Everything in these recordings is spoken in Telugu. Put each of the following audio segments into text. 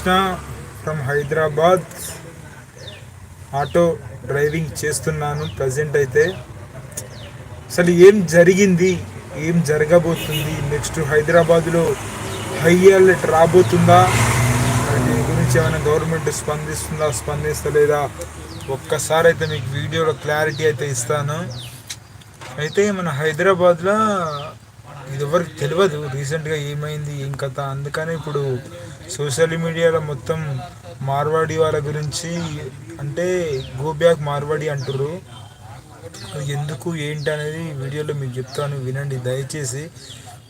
Krishna from Hyderabad. Auto driving చేస్తున్నాను ప్రజెంట్ అయితే. అసలు ఏం జరిగింది? ఏం జరగబోతుంది? నెక్స్ట్ హైదరాబాద్లో హై అలర్ట్ రాబోతుందా? దీని గురించి ఏమైనా గవర్నమెంట్ స్పందిస్తుందా స్పందిస్తలేదా? ఒక్కసారి అయితే మీకు వీడియోలో క్లారిటీ అయితే ఇస్తాను. అయితే మన హైదరాబాద్లో ఇది ఎవరికి తెలియదు రీసెంట్గా ఏమైంది ఏం కథ. అందుకని ఇప్పుడు సోషల్ మీడియాలో మొత్తం మార్వాడి వాళ్ళ గురించి అంటే గో బ్యాక్ మార్వాడి అంటారు ఎందుకు ఏంటి అనేది వీడియోలో మీకు చెప్తాను వినండి. దయచేసి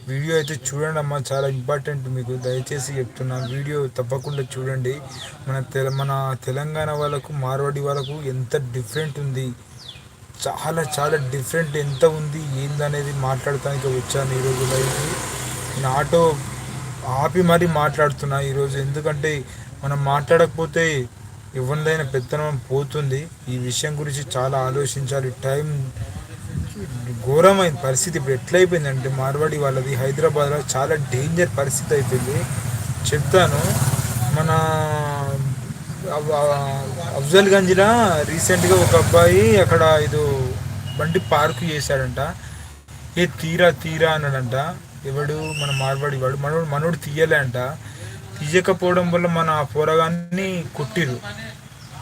వీడియో అయితే చూడండి అమ్మా చాలా ఇంపార్టెంట్ మీకు. దయచేసి చెప్తున్నా వీడియో తప్పకుండా చూడండి. మన తెల మన తెలంగాణ వాళ్ళకు మార్వాడి వాళ్ళకు ఎంత డిఫరెంట్ ఉంది. చాలా చాలా డిఫరెంట్ ఎంత ఉంది ఏందనేది మాట్లాడటానికి వచ్చాను ఈరోజు లైఫ్ నేను ఆటో ఆపి మరీ మాట్లాడుతున్నా ఈరోజు ఎందుకంటే మనం మాట్లాడకపోతే ఎవరిదైనా పెత్తనం పోతుంది. ఈ విషయం గురించి చాలా ఆలోచించాలి. టైం ఘోరమైన పరిస్థితి ఇప్పుడు ఎట్లయిపోయిందంటే మార్వాడి వాళ్ళది హైదరాబాద్లో చాలా డేంజర్ పరిస్థితి అయిపోయింది. చెప్తాను మన అఫ్జల్ గంజ్లో రీసెంట్గా ఒక అబ్బాయి అక్కడ ఇది బండి పార్క్ చేశాడంట. ఏ తీరా తీరా అన్నాడంట. ఎవడు? మన మార్వాడి వాడు. మనోడు మనోడు తీయలే అంట. తీయకపోవడం వల్ల మన పోరగాన్ని కొట్టిరు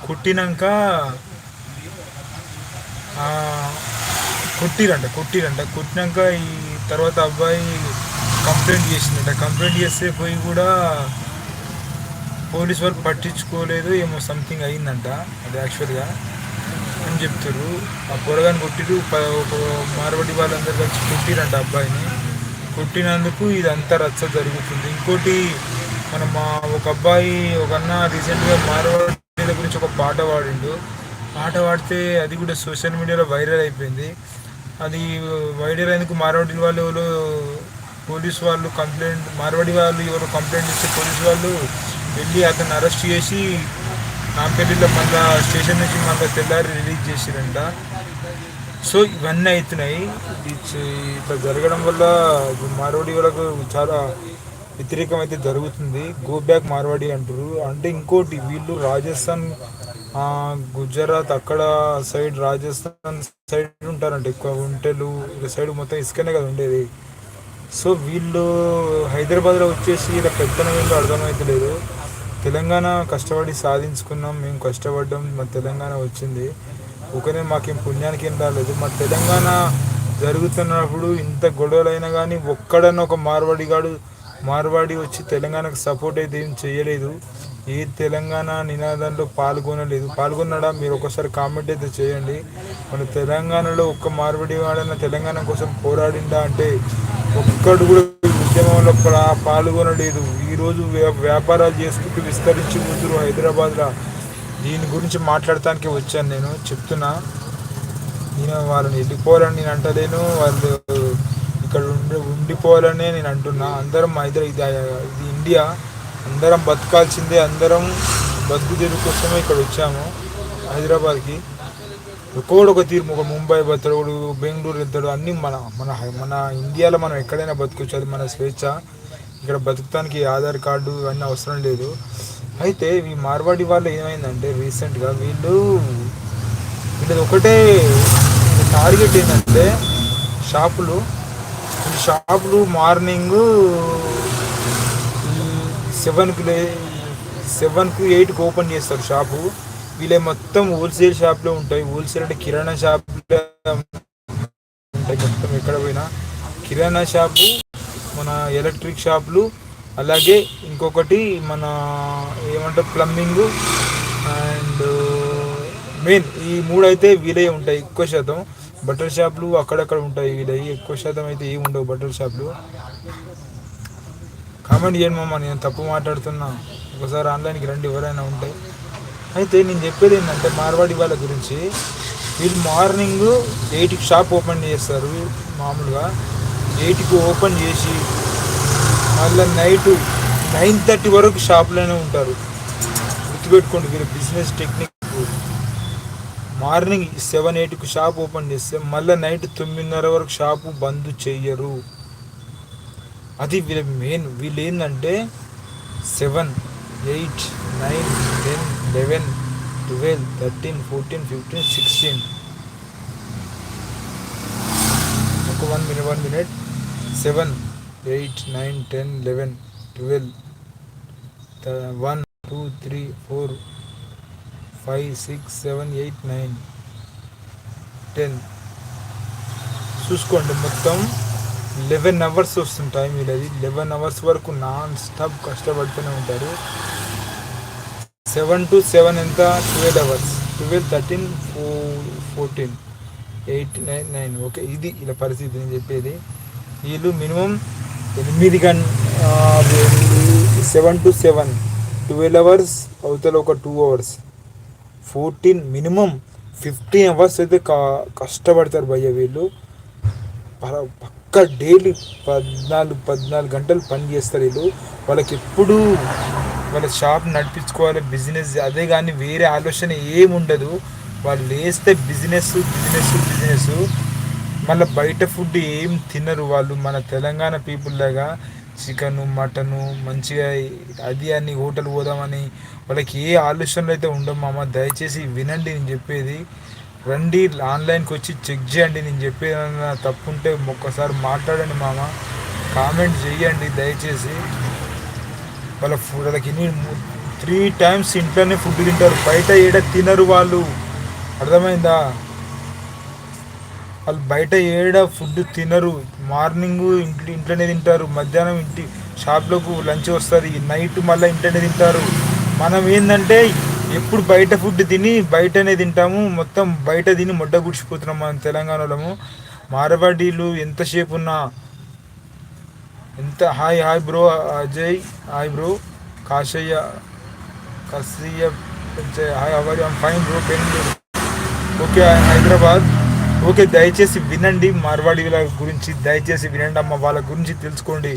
కొట్టినాక కొట్టిరంట కొట్టిరంట. కొట్టినాక ఈ తర్వాత అబ్బాయి కంప్లైంట్ చేసిందంట. కంప్లైంట్ చేస్తే పోయి కూడా పోలీస్ వాళ్ళు పట్టించుకోలేదు ఏమో సంథింగ్ అయిందంట అది యాక్చువల్గా అని చెప్తారు ఆ పొరగాన్ని కొట్టిరు ప- ఒక మార్వడి వాళ్ళందరూ కలిసి కొట్టిరంట అబ్బాయిని. కొట్టినందుకు ఇదంతా రచ్చ జరుగుతుంది. ఇంకోటి మన మా ఒక అబ్బాయి ఒక అన్న రీసెంట్గా మార్వాడి గురించి ఒక పాట పాడిండు. పాట పాడితే అది కూడా సోషల్ మీడియాలో వైరల్ అయిపోయింది. అది వైరల్ అయినందుకు మార్వాడి వాళ్ళు ఎవరో పోలీస్ వాళ్ళు కంప్లైంట్ మార్వాడి వాళ్ళు ఎవరు కంప్లైంట్ ఇస్తే పోలీస్ వాళ్ళు వెళ్ళి అతను అరెస్ట్ చేసి నాంపల్లిలో మళ్ళా స్టేషన్ నుంచి మళ్ళీ తెల్లారి రిలీజ్ చేసిరంట. సో ఇవన్నీ అవుతున్నాయి. ఇట్లా జరగడం వల్ల మార్వాడి వాళ్ళకు చాలా వ్యతిరేకం అయితే జరుగుతుంది. గో బ్యాక్ మార్వాడి అంటారు అంటే ఇంకోటి వీళ్ళు రాజస్థాన్ గుజరాత్ అక్కడ సైడ్ రాజస్థాన్ సైడ్ ఉంటారంట. ఎక్కువ ఒంటెలు ఇక సైడ్ మొత్తం ఇసుకనే కదా ఉండేది. సో వీళ్ళు హైదరాబాద్లో వచ్చేసి ఇలా పెద్దన వీళ్ళు అర్థమవుతలేదు తెలంగాణ కష్టపడి సాధించుకున్నాం మేము కష్టపడ్డాం మా తెలంగాణ వచ్చింది. ఒకనే మాకేం పుణ్యానికి ఏం రాలేదు. మా తెలంగాణ జరుగుతున్నప్పుడు ఇంత గొడవలైనా కానీ ఒక్కడన్నా ఒక మార్వాడిగాడు మార్వాడి వచ్చి తెలంగాణకు సపోర్ట్ అయితే ఏం చేయలేదు. ఏ తెలంగాణ నినాదంలో పాల్గొనలేదు. పాల్గొన్నాడా? మీరు ఒకసారి కామెంట్ అయితే చేయండి. మన తెలంగాణలో ఒక్క మార్వాడి వాడన్నా తెలంగాణ కోసం పోరాడిందా అంటే ఒక్కడు కూడా ఉద్యమంలో పా- పాల్గొనలేదు. ఈరోజు వ్యా- వ్యాపారాలు చేసుకుంటూ విస్తరించి కూతురు హైదరాబాద్లో దీని గురించి మాట్లాడటానికి వచ్చాను నేను. చెప్తున్నా. నేను వాళ్ళని వెళ్ళిపోవాలని నేను అంటలేను. వాళ్ళు ఇక్కడ ఉండి ఉండిపోవాలనే నేను అంటున్నా. అందరం హైదరా ఇది ఇది ఇండియా. అందరం బతకాల్సిందే. అందరం బతుకు తెరువు కోసమే ఇక్కడ వచ్చాము హైదరాబాద్కి. ఒక్కోడు ఒక తీర్పు ఒక ముంబై బతడు బెంగళూరు వెళ్తాడు అన్నీ మన మన మన ఇండియాలో మనం ఎక్కడైనా బతకొచ్చు అది మన స్వేచ్ఛ. ఇక్కడ బతుకుతానికి ఆధార్ కార్డు అన్నీ అవసరం లేదు. అయితే ఈ మార్వాడి వాళ్ళు ఏమైందంటే రీసెంట్గా వీళ్ళు వీళ్ళది ఒకటే టార్గెట్ ఏంటంటే షాపులు. ఈ షాపులు మార్నింగ్ సెవెన్కి లే సెవెన్కి ఎయిట్కి ఓపెన్ చేస్తారు షాపు. వీళ్ళే మొత్తం హోల్సేల్ షాప్లో ఉంటాయి. హోల్సేల్ అంటే కిరాణా షాప్లో ఉంటాయి. మొత్తం ఎక్కడ పోయినా కిరాణా షాపు మన ఎలక్ట్రిక్ షాపులు అలాగే ఇంకొకటి మన ఏమంటారు ప్లంబింగ్ అండ్ మెయిన్ ఈ మూడు అయితే వీలే ఉంటాయి ఎక్కువ శాతం. బట్టల షాపులు అక్కడక్కడ ఉంటాయి వీలై ఎక్కువ శాతం అయితే ఏమి ఉండవు బట్టల షాపులు కామెంట్ చేయండి మామ నేను తప్పు మాట్లాడుతున్నా. ఒకసారి ఆన్లైన్కి రండి ఎవరైనా ఉంటాయి అయితే నేను చెప్పేది ఏంటంటే మార్వాడి వాళ్ళ గురించి. వీళ్ళు మార్నింగ్ ఎయిట్కి షాప్ ఓపెన్ చేస్తారు మామూలుగా. ఎయిట్కి ఓపెన్ చేసి మళ్ళీ నైట్ నైన్ థర్టీ వరకు షాప్లోనే ఉంటారు. గుర్తుపెట్టుకోండి వీళ్ళ బిజినెస్ టెక్నిక్. మార్నింగ్ సెవెన్ ఎయిట్కి షాప్ ఓపెన్ చేస్తే మళ్ళీ నైట్ తొమ్మిదిన్నర వరకు షాపు బంద్ చెయ్యరు. అది వీళ్ళ మెయిన్. వీళ్ళు ఏంటంటే seven eight nine ten eleven twelve thirteen fourteen fifteen sixteen ఒక one minute one minute seven eight nine ten eleven twelve one two three four five six seven eight nine ten చూసుకోండి మొత్తం లెవెన్ అవర్స్ వస్తుంది టైం ఇది లెవెన్ అవర్స్ వరకు నాన్ స్టాప్ కష్టపడుతూనే ఉంటారు. సెవెన్ టు సెవెన్ ఎంత? Twelve hours. Twelve thirteen four fourteen eight nine nine. Okay ఇది ఇలా పరిస్థితి నేను చెప్పేది. వీళ్ళు మినిమం ఎనిమిది గంట seven to seven. Twelve hours అవతల ఒక two hours. Fourteen minimum fifteen hours అయితే కా కష్టపడతారు భయ్య వీళ్ళు. పక్క డైలీ పద్నాలుగు పద్నాలుగు గంటలు పని చేస్తారు వీళ్ళు. వాళ్ళకి ఎప్పుడు వాళ్ళ షాప్ నడిపించుకోవాలి బిజినెస్ అదే కానీ వేరే ఆలోచన ఏమి ఉండదు వాళ్ళు లేస్తే బిజినెస్ బిజినెస్ బిజినెస్ మళ్ళీ బయట ఫుడ్ ఏం తినరు వాళ్ళు. మన తెలంగాణ పీపుల్ లాగా చికెను మటను మంచిగా అది అని హోటల్ పోదామని వాళ్ళకి ఏ ఆలోచనలు అయితే ఉండవు మామ. దయచేసి వినండి నేను చెప్పేది. రండి ఆన్లైన్కి వచ్చి చెక్ చేయండి. నేను చెప్పేది తప్పుంటే తప్పు ఉంటే ఒక్కసారి మాట్లాడండి మామ. కామెంట్ చేయండి దయచేసి. వాళ్ళ ఫుడ్ వాళ్ళకి ఎన్ని త్రీ టైమ్స్ ఇంట్లోనే ఫుడ్ తింటారు. బయట ఏడ తినరు వాళ్ళు. అర్థమైందా? వాళ్ళు బయట ఏడ ఫుడ్ తినరు. మార్నింగ్ ఇంట్లో ఇంట్లోనే తింటారు. మధ్యాహ్నం ఇంటి షాప్లోకి లంచ్ వస్తుంది. నైట్ మళ్ళీ ఇంట్లోనే తింటారు. మనం ఏంటంటే ఎప్పుడు బయట ఫుడ్ తిని బయటనే తింటాము. మొత్తం బయట తిని మొడ్డ గుడిచిపోతున్నాం మనం తెలంగాణలో మారవాడీలు ఎంతసేపు ఉన్నా ఎంత hi hi bro Ajay hi bro Kashayya Kasayya hi our fine bro pen okay Hyderabad. Okay దయచేసి వినండి మార్వాడీల గురించి దయచేసి వినండి అమ్మ వాళ్ళ గురించి తెలుసుకోండి.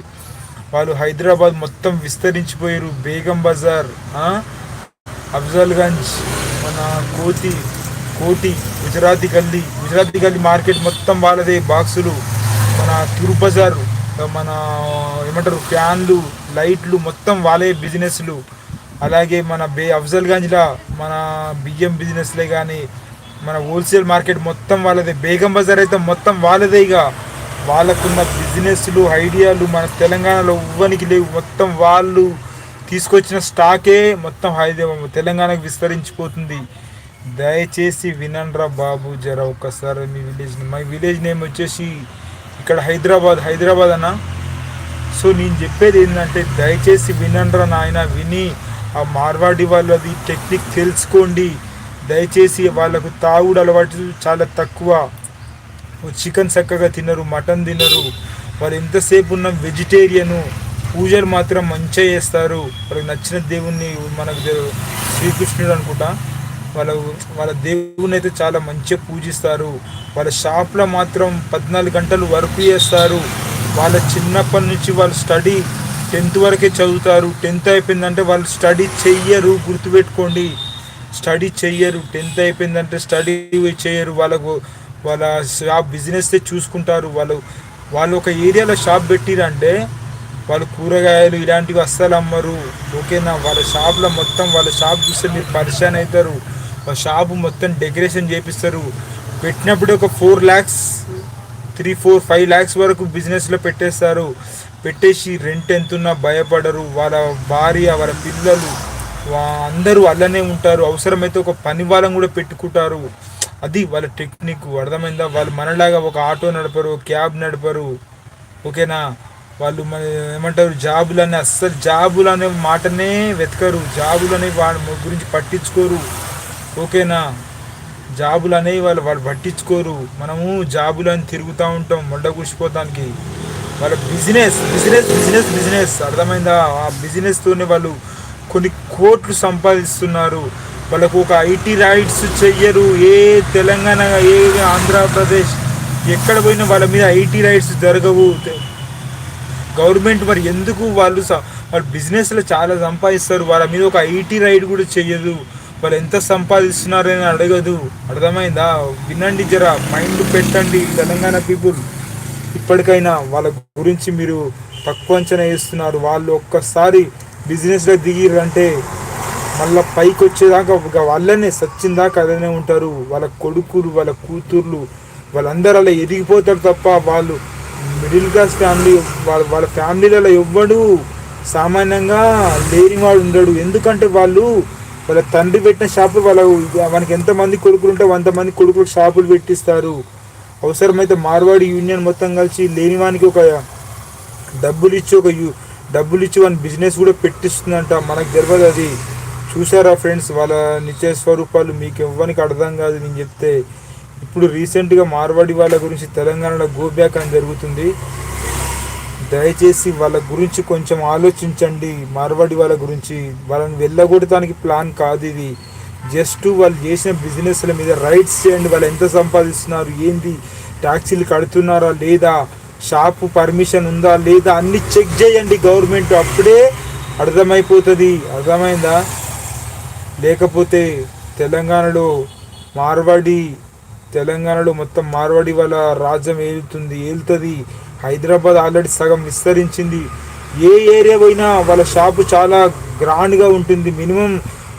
వాళ్ళు హైదరాబాద్ మొత్తం విస్తరించిపోయారు బేగం బజార్ అఫ్జల్గంజ్ మన కోతి కోటి గుజరాతీ గల్లీ గుజరాతీ గల్లీ మార్కెట్ మొత్తం వాళ్ళదే బాక్సులు. మన తూర్పు బజారు. మన ఏమంటారు ఫ్యాన్లు లైట్లు మొత్తం వాళ్ళే బిజినెస్లు. అలాగే మన బే అఫ్జల్గంజ్లో మన బియ్యం బిజినెస్లే కానీ మన హోల్సేల్ మార్కెట్ మొత్తం వాళ్ళదే. బేగం బజార్ అయితే మొత్తం వాళ్ళదే ఇక వాళ్ళకున్న బిజినెస్లు ఐడియాలు మన తెలంగాణలో ఇవ్వనికి లేవు. మొత్తం వాళ్ళు తీసుకొచ్చిన స్టాకే మొత్తం హైదరాబాద్ తెలంగాణకు విస్తరించిపోతుంది. దయచేసి వినండ్రా బాబు జర ఒక్కసారి మీ విలేజ్ మై విలేజ్ నేమ్ వచ్చేసి ఇక్కడ హైదరాబాద్ హైదరాబాద్ అన్న. సో నేను చెప్పేది ఏంటంటే దయచేసి వినండ్రా నాయన విని ఆ మార్వాడి వాళ్ళది టెక్నిక్ తెలుసుకోండి. దయచేసి వాళ్ళకు తాగుడు అలవాటు చాలా తక్కువ. చికెన్ చక్కగా తినరు మటన్ తినరు. వాళ్ళు ఎంతసేపు ఉన్న వెజిటేరియను పూజలు మాత్రం మంచిగా చేస్తారు. వాళ్ళకి నచ్చిన దేవుణ్ణి మనకు శ్రీకృష్ణుడు అనుకుంటా. వాళ్ళ వాళ్ళ దేవుని అయితే చాలా మంచిగా పూజిస్తారు. వాళ్ళ షాప్లో మాత్రం పద్నాలుగు గంటలు వర్క్ చేస్తారు. వాళ్ళ చిన్నప్పటి నుంచి వాళ్ళు స్టడీ టెన్త్ వరకే చదువుతారు. టెన్త్ అయిపోయిందంటే వాళ్ళు స్టడీ చెయ్యరు గుర్తుపెట్టుకోండి. స్టడీ చెయ్యరు టెన్త్ అయిపోయిందంటే స్టడీ చేయరు వాళ్ళకు వాళ్ళ షాప్ బిజినెస్ చూసుకుంటారు. వాళ్ళు వాళ్ళు ఒక ఏరియాలో షాప్ పెట్టిరంటే వాళ్ళు కూరగాయలు ఇలాంటివి అస్సలు అమ్మరు. ఓకేనా? వాళ్ళ షాప్లో మొత్తం వాళ్ళ షాప్ చూస్తే మీరు పరిశాన్ అవుతారు. షాప్ మొత్తం డెకరేషన్ చేపిస్తారు. పెట్టినప్పుడు ఒక four lakhs three four five lakhs వరకు బిజినెస్లో పెట్టేస్తారు. పెట్టేసి రెంట్ ఎంతున్నా భయపడరు. వాళ్ళ భార్య వాళ్ళ పిల్లలు అందరూ అలానే ఉంటారు. అవసరమైతే ఒక పని వాళ్ళని కూడా పెట్టుకుంటారు. అది వాళ్ళ టెక్నిక్ అర్థమైందా? వాళ్ళు మనలాగా ఒక ఆటో నడపరు క్యాబ్ నడపరు. ఓకేనా? వాళ్ళు మన ఏమంటారు? జాబులు అనే అస్సలు జాబులు అనే మాటనే వెతకరు. జాబులు అనే వాళ్ళ గురించి పట్టించుకోరు. ఓకేనా? జాబులు అనేవి వాళ్ళు వాళ్ళు పట్టించుకోరు. మనము జాబులు అని తిరుగుతూ ఉంటాం మొండ కూర్చిపోతానికి వాళ్ళ బిజినెస్ బిజినెస్ బిజినెస్ బిజినెస్. అర్థమైందా? ఆ బిజినెస్తోనే వాళ్ళు కొన్ని కోట్లు సంపాదిస్తున్నారు. వాళ్ళకు ఒక ఐటీ రైట్స్ చెయ్యరు. ఏ తెలంగాణ ఏ ఆంధ్రప్రదేశ్ ఎక్కడ పోయినా వాళ్ళ మీద ఐటీ రైట్స్ జరగవు. గవర్నమెంట్ మరి ఎందుకు వాళ్ళు స- వాళ్ళు బిజినెస్లో చాలా సంపాదిస్తారు. వాళ్ళ మీద ఒక ఐటీ రైడ్ కూడా చెయ్యదు. వాళ్ళు ఎంత సంపాదిస్తున్నారని అడగదు. అర్థమైందా? వినండి జర మైండ్ పెట్టండి తెలంగాణ పీపుల్ ఇప్పటికైనా వాళ్ళ గురించి మీరు తక్కువ అంచనా వేస్తున్నారు. వాళ్ళు ఒక్కసారి బిజినెస్లో దిగిరంటే మళ్ళీ పైకి వచ్చేదాకా వాళ్ళనే సచ్చిన దాకా అదనే ఉంటారు. వాళ్ళ కొడుకులు వాళ్ళ కూతుర్లు వాళ్ళందరూ అలా ఎదిగిపోతారు తప్ప వాళ్ళు మిడిల్ క్లాస్ ఫ్యామిలీ వాళ్ళ వాళ్ళ ఫ్యామిలీలలో ఎవ్వడు సామాన్యంగా లేనివాడు ఉండడు. ఎందుకంటే వాళ్ళు వాళ్ళ తండ్రి పెట్టిన షాపులు వాళ్ళ మనకి ఎంతమంది కొడుకులు ఉంటే అంతమంది కొడుకులు షాపులు పెట్టిస్తారు. అవసరమైతే మార్వాడి యూనియన్ మొత్తం కలిసి లేనివానికి ఒక డబ్బులు ఇచ్చి ఒక యూ డబ్బులు ఇచ్చి వాని బిజినెస్ కూడా పెట్టిస్తుందంట. మనకు తెలియదు అది. చూసారా ఫ్రెండ్స్? వాళ్ళ నిత్య స్వరూపాలు మీకు ఎవ్వరికి అర్థం కాదు నేను చెప్తే. ఇప్పుడు రీసెంట్గా మార్వాడి వాళ్ళ గురించి తెలంగాణలో గోబ్యాక్ అని జరుగుతుంది. దయచేసి వాళ్ళ గురించి కొంచెం ఆలోచించండి. మార్వాడి వాళ్ళ గురించి వాళ్ళని వెళ్ళగొడటానికి ప్లాన్ కాదు ఇది. జస్ట్ వాళ్ళు చేసిన బిజినెస్ల మీద రైట్స్ చేయండి. వాళ్ళు ఎంత సంపాదిస్తున్నారు ఏంది ట్యాక్సీలు కడుతున్నారా లేదా షాపు పర్మిషన్ ఉందా లేదా అన్ని చెక్ చేయండి గవర్నమెంట్. అప్పుడే అర్థమైపోతుంది. అర్థమైందా? లేకపోతే తెలంగాణలో మార్వాడి తెలంగాణలో మొత్తం మార్వాడి వాళ్ళ రాజ్యం ఏలుతుంది ఏలుతుంది. హైదరాబాద్ ఆల్రెడీ సగం విస్తరించింది. ఏ ఏరియా పోయినా వాళ్ళ షాపు చాలా గ్రాండ్గా ఉంటుంది. మినిమం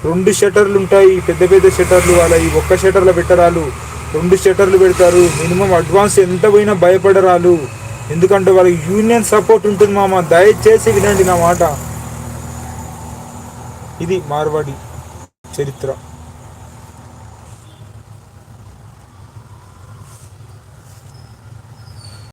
రెండు షటర్లు ఉంటాయి. పెద్ద పెద్ద షటర్లు వాళ్ళ ఈ ఒక్క షటర్లో పెట్టరాలు రెండు షటర్లు పెడతారు. మినిమం అడ్వాన్స్ ఎంత పోయినా భయపడరాలు ఎందుకంటే వాళ్ళకి యూనియన్ సపోర్ట్ ఉంటుంది మామ. దయచేసి వినండి నా మాట. ఇది మార్వాడి చరిత్ర.